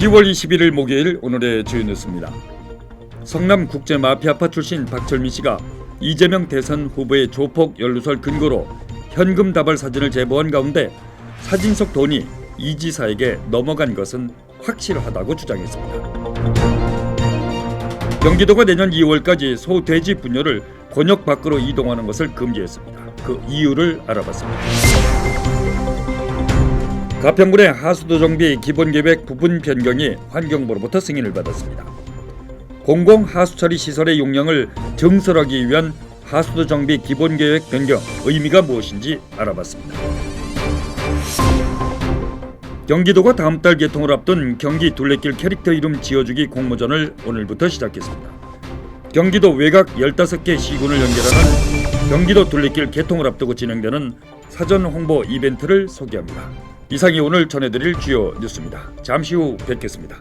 10월 21일 목요일 오늘의 주요 뉴스입니다. 성남 국제 마피아파 출신 박철민 씨가 이재명 대선 후보의 조폭 연루설 근거로 현금 다발 사진을 제보한 가운데 사진 속 돈이 이 지사에게 넘어간 것은 확실하다고 주장했습니다. 경기도가 내년 2월까지 소 돼지 분뇨를 권역 밖으로 이동하는 것을 금지했습니다. 그 이유를 알아봤습니다. 가평군의 하수도 정비 기본계획 부분 변경이 환경부로부터 승인을 받았습니다. 공공 하수 처리 시설의 용량을 증설하기 위한 하수도 정비 기본계획 변경 의미가 무엇인지 알아봤습니다. 경기도가 다음 달 개통을 앞둔 경기 둘레길 캐릭터 이름 지어주기 공모전을 오늘부터 시작했습니다. 경기도 외곽 15개 시군을 연결하는 경기도 둘레길 개통을 앞두고 진행되는 사전 홍보 이벤트를 소개합니다. 이상이 오늘 전해드릴 주요 뉴스입니다. 잠시 후 뵙겠습니다.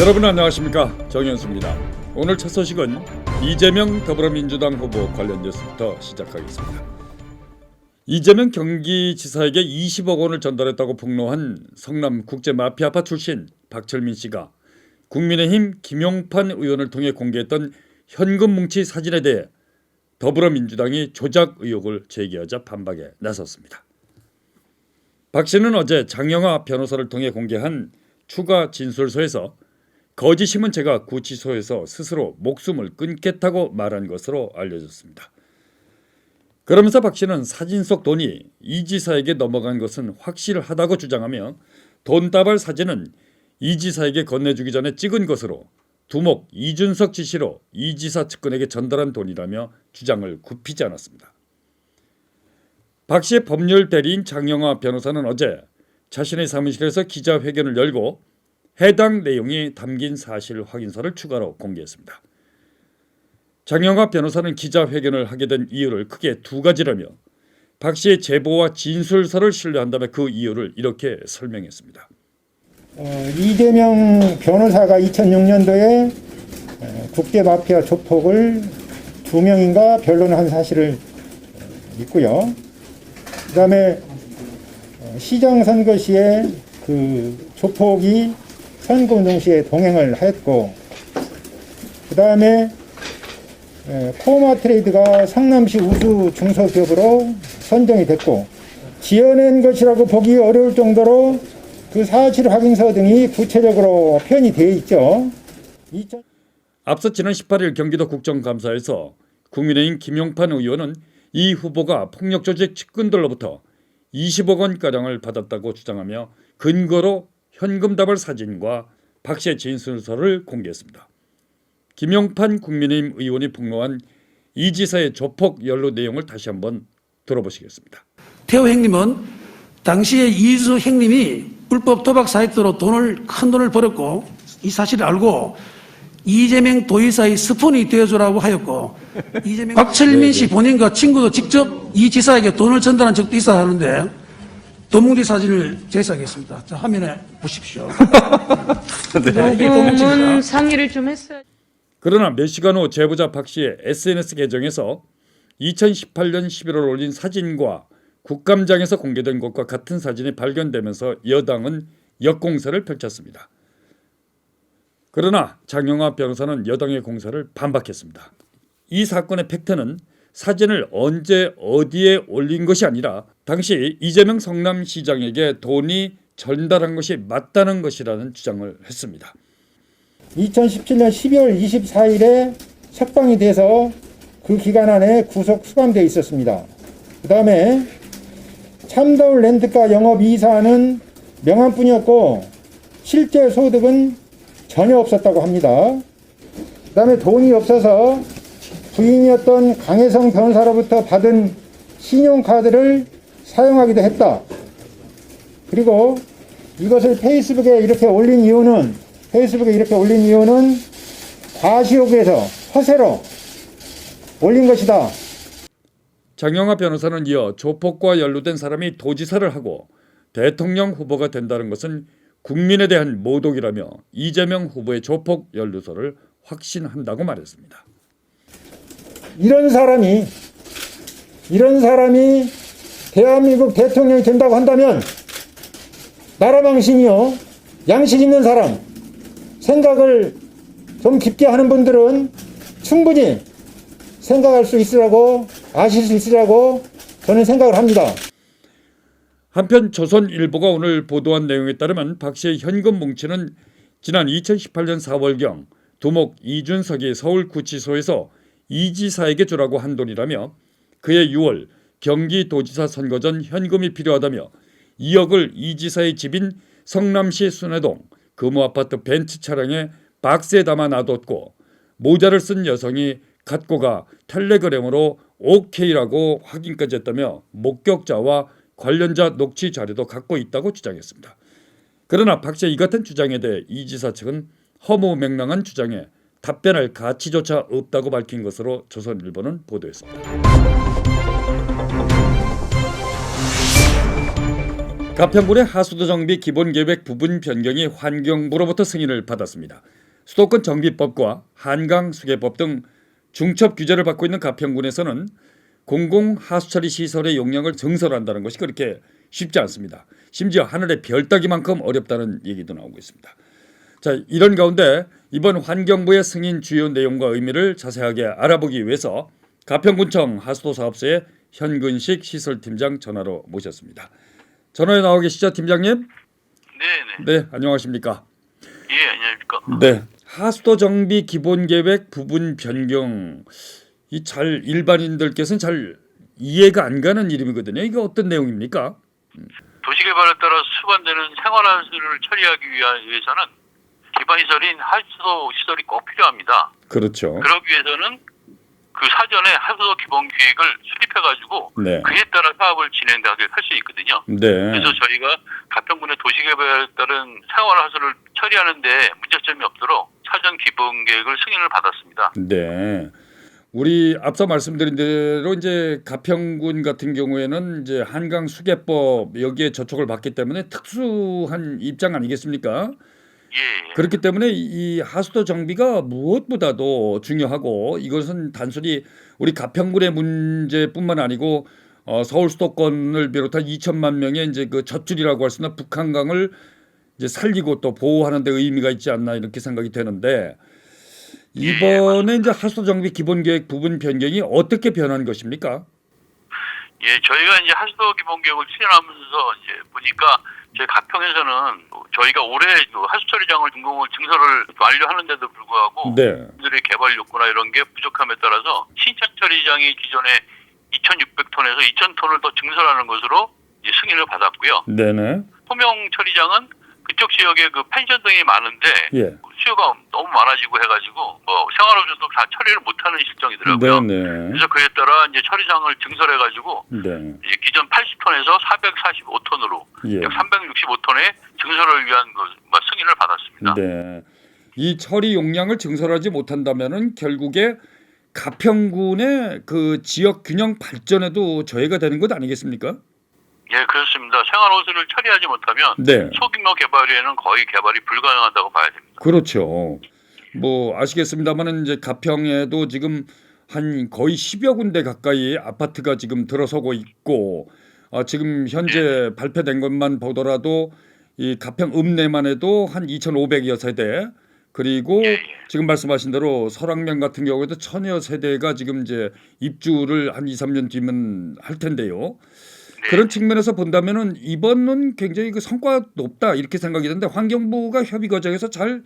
여러분 안녕하십니까 정현수입니다. 오늘 첫 소식은 이재명 더불어민주당 후보 관련 뉴스부터 시작하겠습니다. 이재명 경기지사에게 20억 원을 전달했다고 폭로한 성남 국제 마피아파 출신 박철민 씨가 국민의힘 김용판 의원을 통해 공개했던 현금 뭉치 사진에 대해 더불어민주당이 조작 의혹을 제기하자 반박에 나섰습니다. 박 씨는 어제 장영하 변호사를 통해 공개한 추가 진술서에서 거짓임은 제가 구치소에서 스스로 목숨을 끊겠다고 말한 것으로 알려졌습니다. 그러면서 박 씨는 사진 속 돈이 이 지사에게 넘어간 것은 확실하다고 주장하며 돈다발 사진은 이 지사에게 건네주기 전에 찍은 것으로 두목 이준석 지시로 이 지사 측근에게 전달한 돈이라며 주장을 굽히지 않았습니다. 박 씨의 법률 대리인 장영화 변호사는 어제 자신의 사무실에서 기자회견을 열고 해당 내용이 담긴 사실 확인서를 추가로 공개했습니다. 장영화 변호사는 기자회견을 하게 된 이유를 크게 두 가지라며 박 씨의 제보와 진술서를 신뢰한다며 그 이유를 이렇게 설명했습니다. 어, 이재명 변호사가 2006년도에 국제 마피아 조폭을 두 명인가 변론한 사실을 있고요. 그 다음에 어, 시장 선거 시에 그 조폭이 선거 운동 시에 동행을 했고, 그 다음에 코마 트레이드가 성남시 우수 중소기업으로 선정이 됐고 지어낸 것이라고 보기 어려울 정도로 그 사실 확인서 등이 구체적으로 표현이 되어 있죠. 2000... 앞서 지난 18일 경기도 국정감사에서 국민의힘 김용판 의원은 이 후보가 폭력 조직 측근들로부터 20억 원가량을 받았다고 주장하며 근거로 현금 다발 사진과 박 씨의 진술서를 공개했습니다. 김용판 국민의힘 의원이 폭로한 이 지사의 조폭 연루 내용을 다시 한번 들어보시겠습니다. 태호 형님은 당시에 이수 형님이 불법 도박 사이트로 돈을 큰 돈을 벌었고 이 사실을 알고 이재명 도의사의 스폰이 되어주라고 하였고 이재명 박철민 씨 본인과 친구도 직접 이 지사에게 돈을 전달한 적도 있어 하는데 도뭉지 사진을 제시하겠습니다. 자, 화면에 보십시오. 네. 부분 도뭉지입니다. 상의를 좀 했어야 그러나 몇 시간 후 제보자 박 씨의 SNS 계정에서 2018년 11월 올린 사진과 국감장에서 공개된 것과 같은 사진이 발견되면서 여당은 역공세를 펼쳤습니다. 그러나 장영화 변호사는 여당의 공세를 반박했습니다. 이 사건의 팩트는 사진을 언제 어디에 올린 것이 아니라 당시 이재명 성남시장에게 돈이 전달한 것이 맞다는 것이라는 주장을 했습니다. 2017년 12월 24일에 석방이 돼서 그 기간 안에 구속 수감되어 있었습니다. 그 다음에 참더울 렌트카 영업 이사는 명함뿐이었고 실제 소득은 전혀 없었다고 합니다. 그 다음에 돈이 없어서 부인이었던 강혜성 변호사로부터 받은 신용카드를 사용하기도 했다. 그리고 이것을 페이스북에 이렇게 올린 이유는 페이스북에 이렇게 올린 이유는 과시욕에서 허세로 올린 것이다. 장영하 변호사는 이어 조폭과 연루된 사람이 도지사를 하고 대통령 후보가 된다는 것은 국민에 대한 모독이라며 이재명 후보의 조폭 연루설을 확신한다고 말했습니다. 이런 사람이 이런 사람이 대한민국 대통령이 된다고 한다면 나라 망신이요. 양식 있는 사람, 생각을 좀 깊게 하는 분들은 충분히 생각할 수 있으라고, 아실 수 있으라고 저는 생각을 합니다. 한편 조선일보가 오늘 보도한 내용에 따르면 박 씨의 현금 뭉치는 지난 2018년 4월경 두목 이준석이 서울구치소에서 이 지사에게 주라고 한 돈이라며 그해 6월 경기도지사 선거 전 현금이 필요하다며 2억을 이 지사의 집인 성남시 순회동 금호아파트 벤츠 차량에 박스에 담아 놔뒀고 모자를 쓴 여성이 갖고 가 텔레그램으로 OK라고 확인까지 했다며 목격자와 관련자 녹취 자료도 갖고 있다고 주장했습니다. 그러나 박 씨의 이 같은 주장에 대해 이 지사 측은 허무맹랑한 주장에 답변할 가치조차 없다고 밝힌 것으로 조선일보는 보도했습니다. 가평군의 하수도 정비 기본 계획 부분 변경이 환경부로부터 승인을 받았습니다. 수도권 정비법과 한강 수계법 등 중첩 규제를 받고 있는 가평군에서는 공공 하수처리 시설의 용량을 증설한다는 것이 그렇게 쉽지 않습니다. 심지어 하늘의 별 따기만큼 어렵다는 얘기도 나오고 있습니다. 자, 이런 가운데 이번 환경부의 승인 주요 내용과 의미를 자세하게 알아보기 위해서 가평군청 하수도 사업소의 현근식 시설팀장 전화로 모셨습니다. 전화에 나와 계시죠, 팀장님? 네 네. 네, 안녕하십니까? 예, 안녕하십니까. 네. 하수도 정비 기본 계획 부분 변경 이 잘 일반인들께서는 잘 이해가 안 가는 이름이거든요. 이게 어떤 내용입니까? 도시개발에 따라 수반되는 생활하수를 처리하기 위해서는 기반시설인 하수도 시설이 꼭 필요합니다. 그렇죠. 그러기 위해서는 그 사전에 하수도 기본 계획을 수립해가지고 네. 그에 따라 사업을 진행하게 할 수 있거든요. 네. 그래서 저희가 가평군의 도시개발에 따른 생활하수를 처리하는데 문제점이 없도록 사전 기본 계획을 승인을 받았습니다. 네. 우리 앞서 말씀드린 대로 이제 가평군 같은 경우에는 이제 한강 수계법 여기에 저촉을 받기 때문에 특수한 입장 아니겠습니까? 예, 예. 그렇기 때문에 이 하수도 정비가 무엇보다도 중요하고 이것은 단순히 우리 가평군의 문제뿐만 아니고 어, 서울 수도권을 비롯한 2천만 명의 이제 그 젖줄이라고 할 수 있는 북한강을 이제 살리고 또 보호하는 데 의미가 있지 않나 이렇게 생각이 되는데 이번에 이제 하수도 정비 기본 계획 부분 변경이 어떻게 변한 것입니까? 예, 저희가 이제 하수도 기본 계획을 추진하면서 이제 보니까 저희 가평에서는 저희가 올해 그 하수 처리장을 준공을 증설을 완료하는데도 불구하고 네. 들의 개발 욕구나 이런 게 부족함에 따라서 신천 처리장이 기존에 2,600톤에서 2,000톤을 더 증설하는 것으로 승인을 받았고요. 네네. 소명 처리장은 그쪽 지역에 그 펜션 등이 많은데 예. 수요가 너무 많아지고 해가지고 뭐 생활호주도 다 처리를 못하는 실정이더라고요. 네네. 그래서 그에 따라 이제 처리장을 증설해가지고 네. 이제 기존 80톤에서 445톤으로 예. 약 365톤의 증설을 위한 그 뭐, 승인을 받았습니다. 네. 이 처리 용량을 증설하지 못한다면은 결국에 가평군의 그 지역 균형 발전에도 저해가 되는 것 아니겠습니까? 예, 그렇습니다. 생활 호수를 처리하지 못하면 네. 소규모 개발에는 거의 개발이 불가능하다고 봐야 됩니다. 그렇죠. 뭐 아시겠습니다만은 이제 가평에도 지금 한 거의 10여 군데 가까이 아파트가 지금 들어서고 있고 아, 지금 현재 발표된 것만 보더라도 이 가평 읍내만 해도 한 2,500여 세대 그리고 예, 예. 지금 말씀하신 대로 설악면 같은 경우에도 천여 세대가 지금 이제 입주를 한 2, 3년 뒤면 할 텐데요. 네. 그런 측면에서 본다면은 이번은 굉장히 그 성과가 높다 이렇게 생각이 드는데 환경부가 협의 과정에서 잘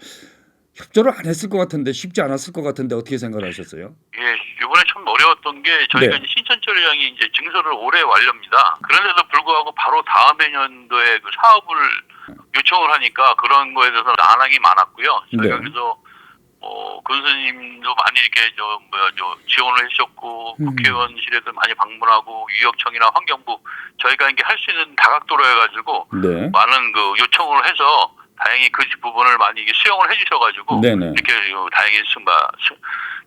협조를 안 했을 것 같은데 쉽지 않았을 것 같은데 어떻게 생각을 하셨어요? 예, 이번에 참 어려웠던 게 저희가 네. 신천처리장이 이제 증설을 올해 완료입니다. 그런데도 불구하고 바로 다음 해년도에 그 사업을 요청을 하니까 그런 거에 대해서 난항이 많았고요. 저희가 네. 그래서 어, 군수님도 많이 이렇게 저 뭐야 저 지원을 해주셨고 음. 국회의원실에도 많이 방문하고 유역청이나 환경부 저희가 이게 할 수 있는 다각도로 해가지고 네. 많은 그 요청을 해서 다행히 그 부분을 많이 이게 수용을 해주셔가지고 네네. 이렇게 요 다행히 승바 수-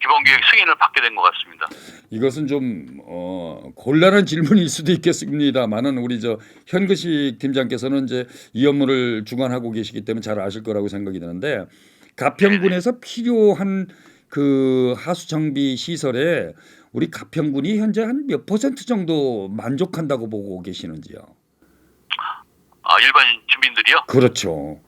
기본계획 승인을 받게 된 것 같습니다. 이것은 좀 어, 곤란한 질문일 수도 있겠습니다만은 우리 저 현근식 팀장께서는 이제 이 업무를 주관하고 계시기 때문에 잘 아실 거라고 생각이 드는데 가평군에서 필요한 그 하수 정비 시설에 우리 가평군이 현재 한 몇 퍼센트 정도 만족한다고 보고 계시는지요? 아, 일반 주민들이요. 그렇죠.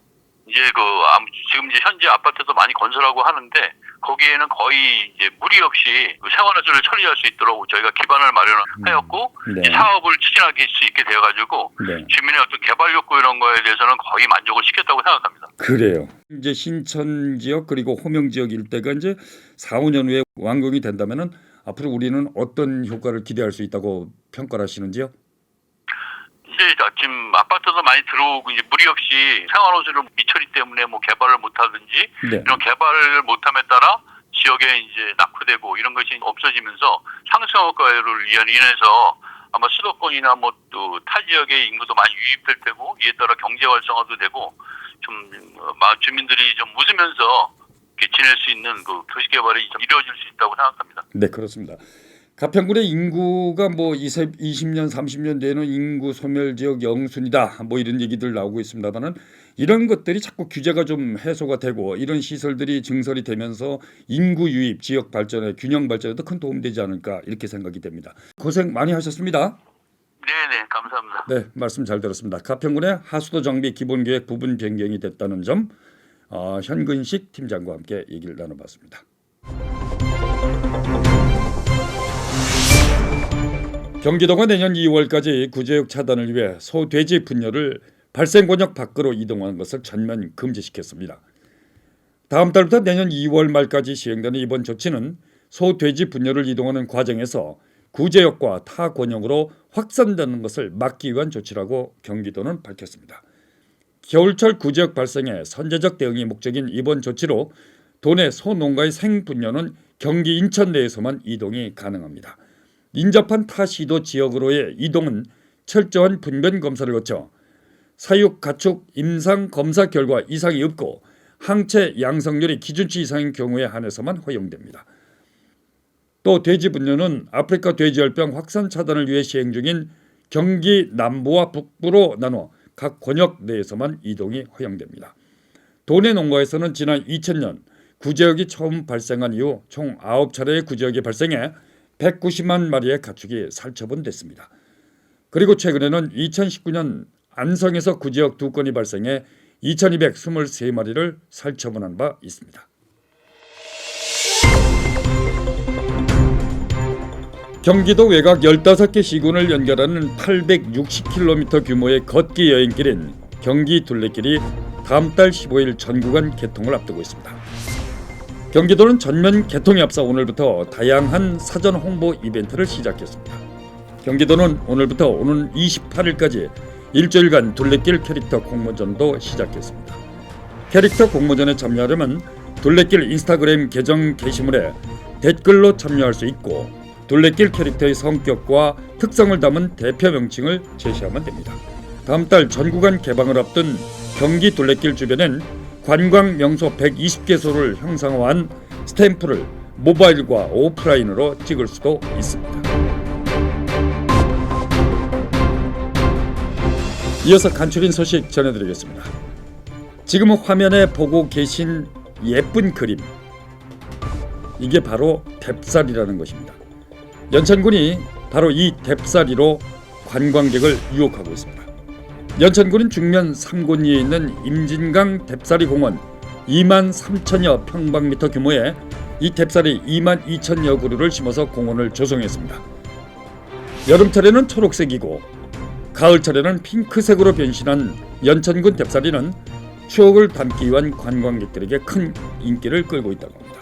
이제 그 아무- 지금 이제 현재 아파트도 많이 건설하고 하는데 거기에는 거의 이제 무리 없이 그 생활화주를 처리할 수 있도록 저희가 기반을 마련하였고 네. 이 사업을 추진할 수 있게 되어가지고 네. 주민의 어떤 개발 욕구 이런 거에 대해서는 거의 만족을 시켰다고 생각합니다. 그래요. 이제 신천 지역 그리고 호명 지역 일대가 이제 4, 5년 후에 완공이 된다면은 앞으로 우리는 어떤 효과를 기대할 수 있다고 평가를 하시는지요? 이제 지금 아파트도 많이 들어오고 이제 무리 없이 생활호수를 미처리 때문에 뭐 개발을 못하든지 네. 이런 개발을 못함에 따라 지역에 이제 낙후되고 이런 것이 없어지면서 상승 효과를 위한 인해서 아마 수도권이나 뭐 또 타 지역의 인구도 많이 유입될 테고 이에 따라 경제 활성화도 되고 좀 어, 마- 주민들이 좀 웃으면서 지낼 수 있는 그 도시 개발이 좀 이루어질 수 있다고 생각합니다. 네, 그렇습니다. 가평군의 인구가 뭐 20, 20년, 30년 뒤에는 인구 소멸 지역 영순이다. 뭐 이런 얘기들 나오고 있습니다만은 이런 것들이 자꾸 규제가 좀 해소가 되고 이런 시설들이 증설이 되면서 인구 유입, 지역 발전에 균형 발전에도 큰 도움이 되지 않을까 이렇게 생각이 됩니다. 고생 많이 하셨습니다. 네네 감사합니다. 네, 말씀 잘 들었습니다. 가평군의 하수도 정비 기본 계획 부분 변경이 됐다는 점 어, 현근식 팀장과 함께 얘기를 나눠봤습니다. 경기도가 내년 2월까지 구제역 차단을 위해 소 돼지 분열을 발생 권역 밖으로 이동하는 것을 전면 금지시켰습니다. 다음 달부터 내년 2월 말까지 시행되는 이번 조치는 소 돼지 분열을 이동하는 과정에서 구제역과 타 권역으로 확산되는 것을 막기 위한 조치라고 경기도는 밝혔습니다. 겨울철 구제역 발생에 선제적 대응이 목적인 이번 조치로 도내 소농가의 생분열은 경기 인천 내에서만 이동이 가능합니다. 인접한 타 시도 지역으로의 이동은 철저한 분변 검사를 거쳐 사육 가축 임상 검사 결과 이상이 없고 항체 양성률이 기준치 이상인 경우에 한해서만 허용됩니다. 또 돼지 분뇨는 아프리카 돼지열병 확산 차단을 위해 시행 중인 경기 남부와 북부로 나눠 각 권역 내에서만 이동이 허용됩니다. 도내 농가에서는 지난 2000년 구제역이 처음 발생한 이후 총 9차례의 구제역이 발생해 190만 마리의 가축이 살처분됐습니다. 그리고 최근에는 2019년 안성에서 구제역 두 건이 발생해 2223마리를 살처분한 바 있습니다. 경기도 외곽 15개 시군을 연결하는 860km 규모의 걷기 여행길인 경기 둘레길이 다음 달 15일 전 구간 개통을 앞두고 있습니다. 경기도는 전면 개통에 앞서 오늘부터 다양한 사전 홍보 이벤트를 시작했습니다. 경기도는 오늘부터 오는 28일까지 일주일간 둘레길 캐릭터 공모전도 시작했습니다. 캐릭터 공모전에 참여하려면 둘레길 인스타그램 계정 게시물에 댓글로 참여할 수 있고 둘레길 캐릭터의 성격과 특성을 담은 대표 명칭을 제시하면 됩니다. 다음 달 전구간 개방을 앞둔 경기 둘레길 주변엔 관광 명소 120개소를 형상화한 스탬프를 모바일과 오프라인으로 찍을 수도 있습니다. 이어서 간추린 소식 전해드리겠습니다. 지금 화면에 보고 계신 예쁜 그림 이게 바로 뎁살이라는 것입니다. 연천군이 바로 이 뎁사리로 관광객을 유혹하고 있습니다. 연천군은 중면 3군리에 있는 임진강 뎁사리 공원 2만 3천여 평방미터 규모의 이 뎁사리 2만 2천여 그루를 심어서 공원을 조성했습니다. 여름철에는 초록색이고 가을철에는 핑크색으로 변신한 연천군 뎁사리는 추억을 담기 위한 관광객들에게 큰 인기를 끌고 있다고 합니다.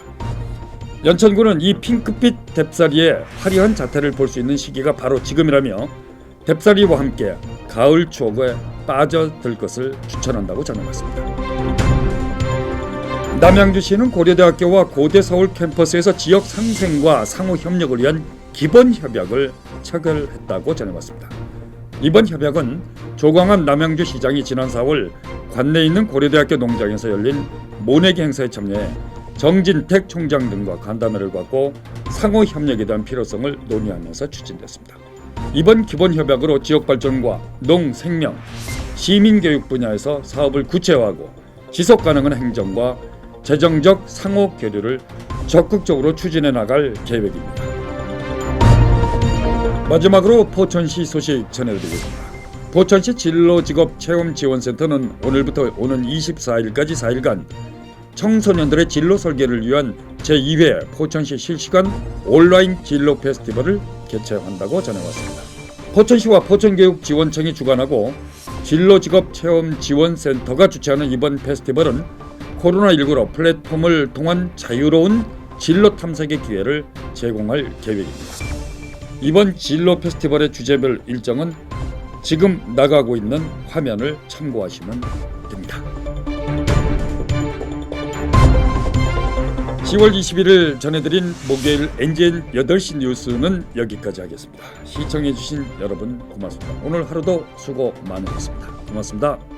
연천군은 이 핑크빛 뎁사리의 화려한 자태를 볼 수 있는 시기가 바로 지금이라며 뎁사리와 함께 가을 추억에 빠져들 것을 추천한다고 전해봤습니다. 남양주시는 고려대학교와 고대 서울 캠퍼스에서 지역 상생과 상호 협력을 위한 기본 협약을 체결했다고 전해봤습니다. 이번 협약은 조광한 남양주 시장이 지난 4월 관내에 있는 고려대학교 농장에서 열린 모내기 행사에 참여해 정진택 총장 등과 간담회를 갖고 상호 협력에 대한 필요성을 논의하면서 추진됐습니다. 이번 기본 협약으로 지역 발전과 농, 생명, 시민 교육 분야에서 사업을 구체화하고 지속 가능한 행정과 재정적 상호 교류를 적극적으로 추진해 나갈 계획입니다. 마지막으로 포천시 소식 전해드리겠습니다. 포천시 진로직업 체험 지원센터는 오늘부터 오는 24일까지 4일간 청소년들의 진로 설계를 위한 제2회 포천시 실시간 온라인 진로 페스티벌을 개최한다고 전해왔습니다. 포천시와 포천교육지원청이 주관하고 진로직업체험지원센터가 주최하는 이번 페스티벌은 코로나19로 플랫폼을 통한 자유로운 진로 탐색의 기회를 제공할 계획입니다. 이번 진로 페스티벌의 주제별 일정은 지금 나가고 있는 화면을 참고하시면 됩니다. 10월 21일 전해드린 목요일 NGN 8시 뉴스는 여기까지 하겠습니다. 시청해주신 여러분 고맙습니다. 오늘 하루도 수고 많으셨습니다. 고맙습니다.